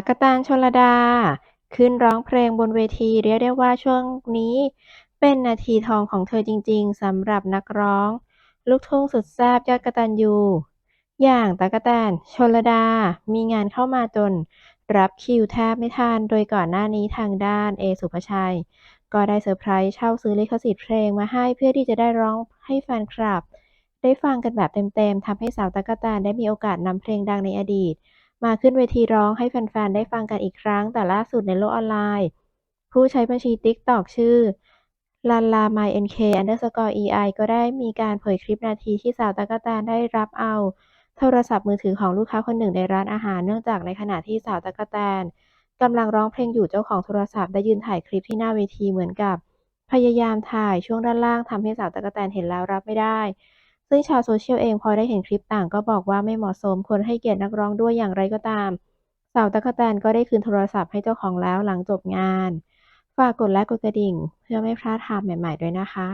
๊กแตนชลดา ขึ้นร้องเพลงบนเวทีเรียกได้ว่าช่วงนี้ เป็นนาทีทองของเธอจริงๆสำหรับนักร้อง ลูกทุ่งสุดแซ่บยอดกตัญญูอย่างตั๊กแตนชลดา มีงานเข้ามาจน รับคิวแทบไม่ทัน โดยก่อนหน้านี้ทางด้านเอสุภชัย ก็ได้เซอร์ไพรส์เช่าซื้อลิขสิทธิ์เพลงมาให้เพื่อที่จะได้ร้องให้แฟนคลับ ได้ฟังกันแบบเต็มๆทำให้สาวตั๊กแตนได้มีโอกาสนำเพลงดังในอดีต มาขึ้นเวทีร้องให้แฟนๆ ได้ฟังกันอีกครั้ง แต่ล่าสุดในโลกออนไลน์ ผู้ใช้บัญชีติ๊กต็อกชื่อ lalamaink_ei ก็ได้มีการเผยคลิปนาทีที่สาวตั๊กแตนได้รับเอา โทรศัพท์มือถือของลูกค้าคนหนึ่งในร้านอาหารเนื่องจากในขณะที่สาวตั๊กแตนกำลังร้องเพลงอยู่เจ้าของโทรศัพท์ได้ยืนถ่ายคลิปที่หน้าเวทีเหมือนกับ พยายามถ่ายช่วงด้านล่างทำให้สาวตั๊กแตนเห็นแล้วรับไม่ได้ ซึ่งชาวโซเชียลเองพอได้เห็นคลิปต่างก็บอกว่าไม่เหมาะสมควรให้เกียรตินักร้องด้วยอย่างไรก็ตาม สาวตะกแตนก็ได้คืนโทรศัพท์ให้เจ้าของแล้วหลังจบงาน ฝากกดไลค์กดกระดิ่ง เพื่อไม่พลาดข่าวใหม่ๆด้วยนะคะ